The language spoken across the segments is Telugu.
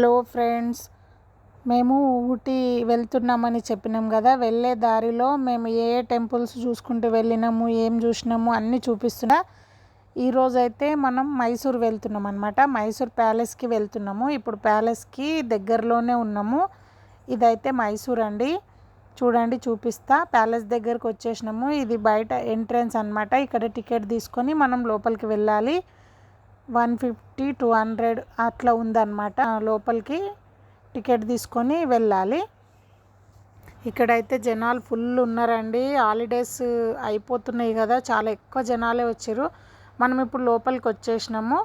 హలో ఫ్రెండ్స్ మేము ఊటీ వెళ్తున్నామని చెప్పినాం కదా. వెళ్ళే దారిలో మేము ఏ ఏ టెంపుల్స్ చూసుకుంటూ వెళ్ళినాము ఏం చూసినాము అన్నీ చూపిస్తున్నా. ఈరోజైతే మనం మైసూర్ వెళ్తున్నాం అనమాట మైసూర్ ప్యాలెస్కి వెళ్తున్నాము. ఇప్పుడు ప్యాలెస్కి దగ్గరలోనే ఉన్నాము. ఇదైతే మైసూర్ అండి. చూడండి చూపిస్తా. ప్యాలెస్ దగ్గరకు వచ్చేసినాము. ఇది బయట ఎంట్రన్స్ అనమాట ఇక్కడ టికెట్ తీసుకొని మనం లోపలికి వెళ్ళాలి. వన్ ఫిఫ్టీ టూ హండ్రెడ్ అట్లా ఉందన్నమాట. లోపలికి టికెట్ తీసుకొని వెళ్ళాలి. ఇక్కడైతే జనాలు ఫుల్ ఉన్నారండి. హాలిడేస్ అయిపోతున్నాయి కదా చాలా ఎక్కువ జనాలే వచ్చారు. మనం ఇప్పుడు లోపలికి వచ్చేసినాము.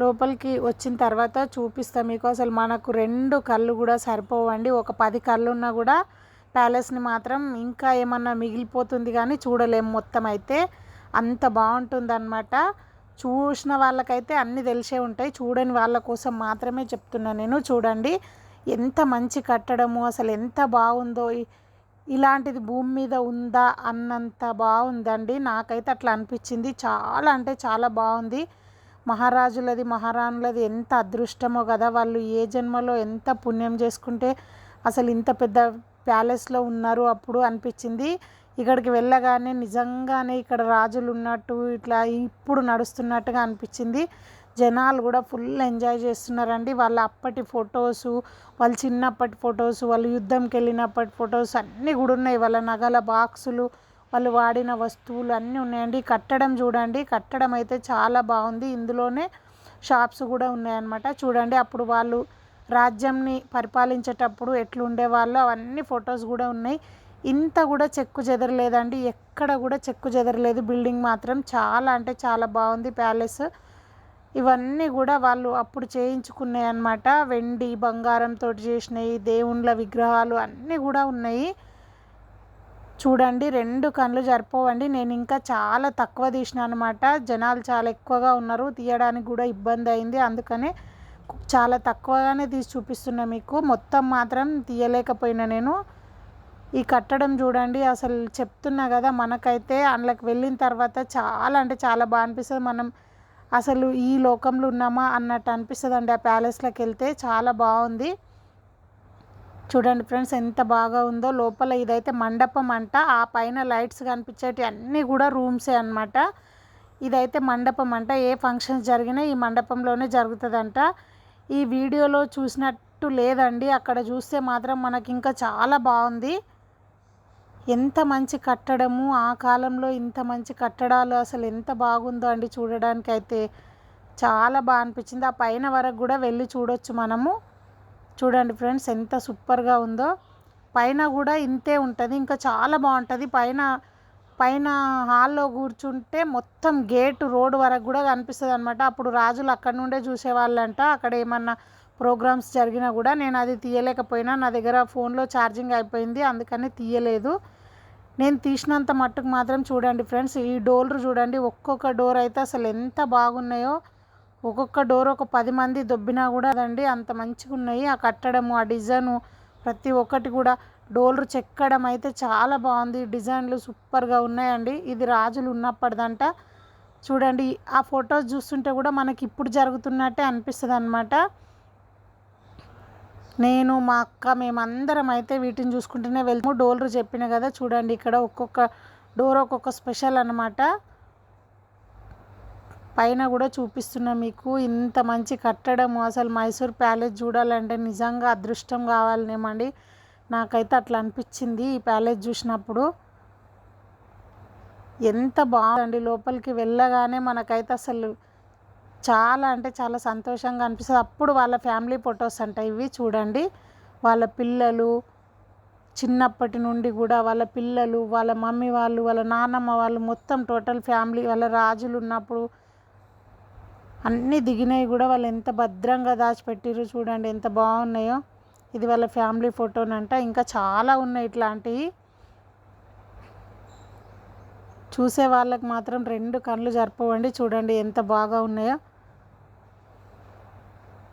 లోపలికి వచ్చిన తర్వాత చూపిస్తాం మీకు. అసలు మనకు రెండు కళ్ళు కూడా సరిపోవండి. ఒక పది కళ్ళు ఉన్నా కూడా ప్యాలెస్ని మాత్రం ఇంకా ఏమన్నా మిగిలిపోతుంది కానీ చూడలేము మొత్తం అయితే. అంత బాగుంటుంది చూసిన వాళ్ళకైతే అన్నీ తెలిసే ఉంటాయి. చూడని వాళ్ళ కోసం మాత్రమే చెప్తున్నా నేను. చూడండి ఎంత మంచి కట్టడము అసలు ఎంత బాగుందో. ఇలాంటిది భూమి మీద ఉందా అన్నంత బాగుందండి. నాకైతే అట్లా అనిపించింది. చాలా అంటే చాలా బాగుంది. మహారాజులది మహారాణులది ఎంత అదృష్టమో కదా. వాళ్ళు ఏ జన్మలో ఎంత పుణ్యం చేసుకుంటే అసలు ఇంత పెద్ద ప్యాలెస్లో ఉన్నారు అప్పుడు అనిపించింది. ఇక్కడికి వెళ్ళగానే నిజంగానే ఇక్కడ రాజులు ఉన్నట్టు ఇట్లా ఇప్పుడు నడుస్తున్నట్టుగా అనిపించింది. జనాలు కూడా ఫుల్ ఎంజాయ్ చేస్తున్నారండి. వాళ్ళ అప్పటి ఫొటోస్ వాళ్ళు చిన్నప్పటి ఫొటోస్ వాళ్ళు యుద్ధంకి వెళ్ళినప్పటి ఫొటోస్ అన్నీ కూడా ఉన్నాయి. వాళ్ళ నగల బాక్సులు వాళ్ళు వాడిన వస్తువులు అన్నీ ఉన్నాయండి. కట్టడం చూడండి. కట్టడం అయితే చాలా బాగుంది. ఇందులోనే షాప్స్ కూడా ఉన్నాయన్నమాట. చూడండి అప్పుడు వాళ్ళు రాజ్యంని పరిపాలించేటప్పుడు ఎట్లుండే వాళ్ళు అవన్నీ ఫొటోస్ కూడా ఉన్నాయి. ఇంత కూడా చెక్కు చెదరలేదండి. ఎక్కడ కూడా చెక్కు చెదరలేదు. బిల్డింగ్ మాత్రం చాలా అంటే చాలా బాగుంది. ప్యాలెస్ ఇవన్నీ కూడా వాళ్ళు అప్పుడు చేయించుకున్నాయి అన్నమాట. వెండి బంగారంతో చేసినవి దేవుళ్ళ విగ్రహాలు అన్నీ కూడా ఉన్నాయి. చూడండి రెండు కళ్ళు జరిపోవండి నేను ఇంకా చాలా తక్కువ తీసిన అనమాట జనాలు చాలా ఎక్కువగా ఉన్నారు. తీయడానికి కూడా ఇబ్బంది అయింది. అందుకనే చాలా తక్కువగానే తీసి చూపిస్తున్నా మీకు. మొత్తం మాత్రం తీయలేకపోయినా నేను. ఈ కట్టడం చూడండి అసలు చెప్తున్నా కదా మనకైతే అందులోకి వెళ్ళిన తర్వాత చాలా అంటే చాలా బాగా అనిపిస్తుంది. మనం అసలు ఈ లోకంలో ఉన్నామా అన్నట్టు అనిపిస్తుంది అండి ఆ ప్యాలెస్లోకి వెళ్తే చాలా బాగుంది. చూడండి ఫ్రెండ్స్ ఎంత బాగా ఉందో. లోపల ఇదైతే మండపం అంట. ఆ పైన లైట్స్ కనిపించేటి అన్నీ కూడా రూమ్సే అనమాట ఇదైతే మండపం అంట. ఏ ఫంక్షన్స్ జరిగినా ఈ మండపంలోనే జరుగుతుందంట. ఈ వీడియోలో చూసినట్టు లేదండి. అక్కడ చూస్తే మాత్రం మనకి ఇంకా చాలా బాగుంది. ఎంత మంచి కట్టడము ఆ కాలంలో ఇంత మంచి కట్టడాలు అసలు ఎంత బాగుందో అండి చూడడానికి అయితే చాలా బాగా అనిపించింది. ఆ పైన వరకు కూడా వెళ్ళి చూడొచ్చు మనము. చూడండి ఫ్రెండ్స్ ఎంత సూపర్గా ఉందో. పైన కూడా ఇంతే ఉంటుంది. ఇంకా చాలా బాగుంటుంది. పైన పైన హాల్లో కూర్చుంటే మొత్తం గేటు రోడ్డు వరకు కూడా కనిపిస్తుంది అనమాట అప్పుడు రాజులు అక్కడ నుండే చూసేవాళ్ళంట. అక్కడ ఏమన్నా ప్రోగ్రామ్స్ జరిగినా కూడా నేను అది తీయలేకపోయినా. నా దగ్గర ఫోన్లో ఛార్జింగ్ అయిపోయింది. అందుకని తీయలేదు. నేను తీసినంత మట్టుకు మాత్రం చూడండి ఫ్రెండ్స్ ఈ డోర్లు చూడండి. ఒక్కొక్క డోర్ అయితే అసలు ఎంత బాగున్నాయో. ఒక్కొక్క డోర్ ఒక పది మంది దొబ్బినా కూడా అదండి అంత మంచిగా ఉన్నాయి ఆ కట్టడము ఆ డిజైను ప్రతి ఒక్కటి కూడా. డోర్లు చెక్కడం అయితే చాలా బాగుంది. డిజైన్లు సూపర్గా ఉన్నాయండి. ఇది రాజులు ఉన్నప్పటిదంట. చూడండి ఆ ఫొటోస్ చూస్తుంటే కూడా మనకి ఇప్పుడు జరుగుతున్నట్టే అనిపిస్తుంది అనమాట నేను మా అక్క మేమందరం అయితే వీటిని చూసుకుంటూనే వెళ్తాము. డోర్లు చెప్పిన కదా చూడండి ఇక్కడ ఒక్కొక్క డోర్ ఒక్కొక్క స్పెషల్ అనమాట పైన కూడా చూపిస్తున్నా మీకు. ఇంత మంచి కట్టడము. అసలు మైసూర్ ప్యాలెస్ చూడాలంటే నిజంగా అదృష్టం కావాలనేమండి. నాకైతే అట్లా అనిపించింది ఈ ప్యాలెస్ చూసినప్పుడు. ఎంత బాగుందండి. లోపలికి వెళ్ళగానే మనకైతే అసలు చాలా అంటే చాలా సంతోషంగా అనిపిస్తుంది. అప్పుడు వాళ్ళ ఫ్యామిలీ ఫొటోస్ అంట ఇవి చూడండి. వాళ్ళ పిల్లలు చిన్నప్పటి నుండి కూడా వాళ్ళ పిల్లలు వాళ్ళ మమ్మీ వాళ్ళు వాళ్ళ నాన్నమ్మ వాళ్ళు మొత్తం టోటల్ ఫ్యామిలీ వాళ్ళ రాజులు ఉన్నప్పుడు అన్నీ దిగినవి కూడా వాళ్ళు ఎంత భద్రంగా దాచిపెట్టిరు చూడండి ఎంత బాగున్నాయో. ఇది వాళ్ళ ఫ్యామిలీ ఫోటోనంట. ఇంకా చాలా ఉన్నాయి ఇట్లాంటివి చూసే వాళ్ళకి మాత్రం రెండు కళ్ళు జరపవండి చూడండి ఎంత బాగా ఉన్నాయో.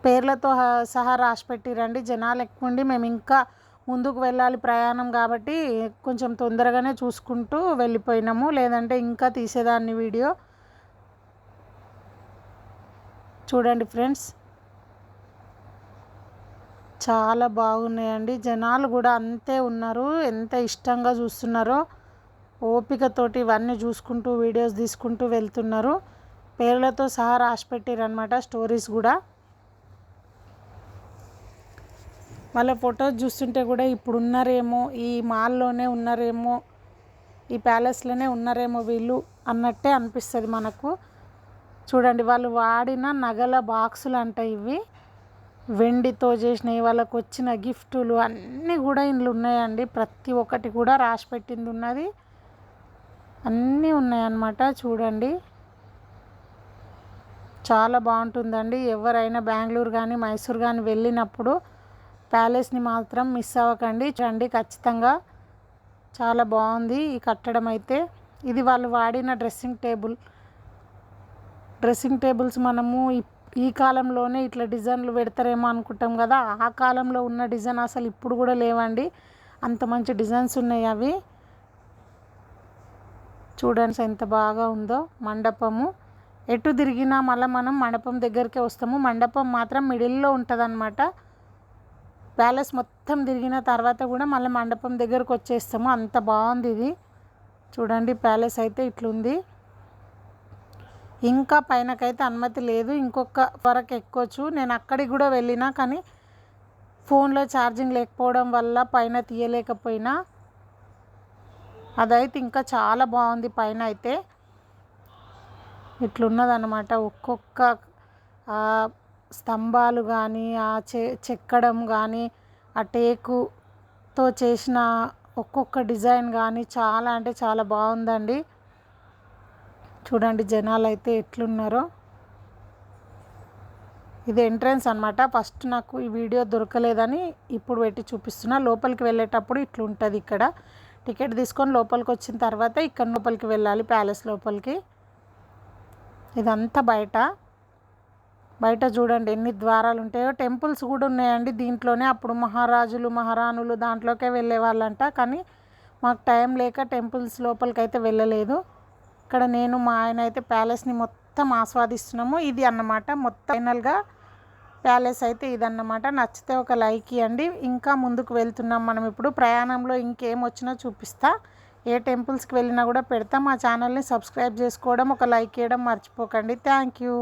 పేర్లతో సహా రాసి పెట్టిరండి జనాలు ఎక్కువ ఉండి మేము ఇంకా ముందుకు వెళ్ళాలి ప్రయాణం కాబట్టి కొంచెం తొందరగానే చూసుకుంటూ వెళ్ళిపోయినాము. లేదంటే ఇంకా తీసేదాన్ని వీడియో. చూడండి ఫ్రెండ్స్. చాలా బాగున్నాయండి. జనాలు కూడా అంతే ఉన్నారు. ఎంత ఇష్టంగా చూస్తున్నారో. ఓపికతోటి ఇవన్నీ చూసుకుంటూ వీడియోస్ తీసుకుంటూ వెళ్తున్నారు. పేర్లతో సహా రాసి పెట్టారనమాట స్టోరీస్ కూడా. వాళ్ళ ఫొటోస్ చూస్తుంటే కూడా ఇప్పుడు ఉన్నారేమో ఈ మాల్లోనే ఉన్నారేమో ఈ ప్యాలెస్లోనే ఉన్నారేమో వీళ్ళు అన్నట్టే అనిపిస్తుంది మనకు. చూడండి వాళ్ళు వాడిన నగల బాక్సులు అంట ఇవి. వెండితో చేసినవి వాళ్ళకు వచ్చిన గిఫ్టులు అన్నీ కూడా ఇందులో ఉన్నాయండి. ప్రతి ఒక్కటి కూడా రాసి పెట్టింది ఉన్నది. అన్నీ ఉన్నాయన్నమాట చూడండి. చాలా బాగుంటుందండి. ఎవరైనా బెంగళూరు కానీ మైసూర్ కానీ వెళ్ళినప్పుడు ప్యాలెస్ని మాత్రం మిస్ అవ్వకండి. చండి ఖచ్చితంగా చాలా బాగుంది ఈ కట్టడం అయితే. ఇది వాళ్ళు వాడిన డ్రెస్సింగ్ టేబుల్. డ్రెస్సింగ్ టేబుల్స్ మనము ఈ కాలంలోనే ఇట్లా డిజైన్లు పెడతారేమో అనుకుంటాం కదా. ఆ కాలంలో ఉన్న డిజైన్ అసలు ఇప్పుడు కూడా లేవండి. అంత మంచి డిజైన్స్ ఉన్నాయి అవి. చూడండి ఎంత బాగా ఉందో మండపము. ఎటు తిరిగినా మళ్ళీ మనం మండపం దగ్గరికే వస్తాము. మండపం మాత్రం మిడిల్లో ఉంటుంది అనమాట ప్యాలెస్ మొత్తం తిరిగిన తర్వాత కూడా మళ్ళీ మండపం దగ్గరకు వచ్చేస్తాము. అంత బాగుంది ఇది. చూడండి ప్యాలెస్ అయితే ఇట్లుంది. ఇంకా పైనకైతే అనుమతి లేదు. ఇంకొక వరకు ఎక్కొచ్చు. నేను అక్కడికి కూడా వెళ్ళినా కానీ ఫోన్లో ఛార్జింగ్ లేకపోవడం వల్ల పైన తీయలేకపోయినా అదైతే ఇంకా చాలా బాగుంది పైన అయితే. ఇట్లున్నదనమాట ఒక్కొక్క స్తంభాలు కానీ ఆ చె చెక్కడం కానీ ఆ టేకుతో చేసిన ఒక్కొక్క డిజైన్ కానీ చాలా అంటే చాలా బాగుందండి. చూడండి జనాలు అయితే ఎట్లున్నారో. ఇది ఎంట్రన్స్ అనమాట ఫస్ట్ నాకు ఈ వీడియో దొరకలేదని ఇప్పుడు పెట్టి చూపిస్తున్నా. లోపలికి వెళ్ళేటప్పుడు ఇట్లుంటుంది ఇక్కడ. టికెట్ తీసుకొని లోపలికి వచ్చిన తర్వాత ఇక్కడ లోపలికి వెళ్ళాలి ప్యాలెస్ లోపలికి. ఇదంతా బయట. బయట చూడండి ఎన్ని ద్వారాలు ఉంటాయో. టెంపుల్స్ కూడా ఉన్నాయండి దీంట్లోనే. అప్పుడు మహారాజులు మహారాణులు దాంట్లోకే వెళ్ళే వాళ్ళంట కానీ మాకు టైం లేక టెంపుల్స్ లోపలికి అయితే వెళ్ళలేదు. ఇక్కడ నేను మా ఆయన అయితే ప్యాలెస్ని మొత్తం ఆస్వాదిస్తున్నాము. ఇది అన్నమాట. మొత్తం ఫైనల్గా ప్యాలెస్ అయితే ఇదన్నమాట. నచ్చితే ఒక లైక్ ఇవ్వండి. ఇంకా ముందుకు వెళ్తున్నాం మనం ఇప్పుడు. ప్రయాణంలో ఇంకేం వచ్చినా చూపిస్తా. ఏ టెంపుల్స్కి వెళ్ళినా కూడా పెడతా. మా ఛానల్ని సబ్స్క్రైబ్ చేసుకోవడం ఒక లైక్ ఇవ్వడం మర్చిపోకండి. Thank you.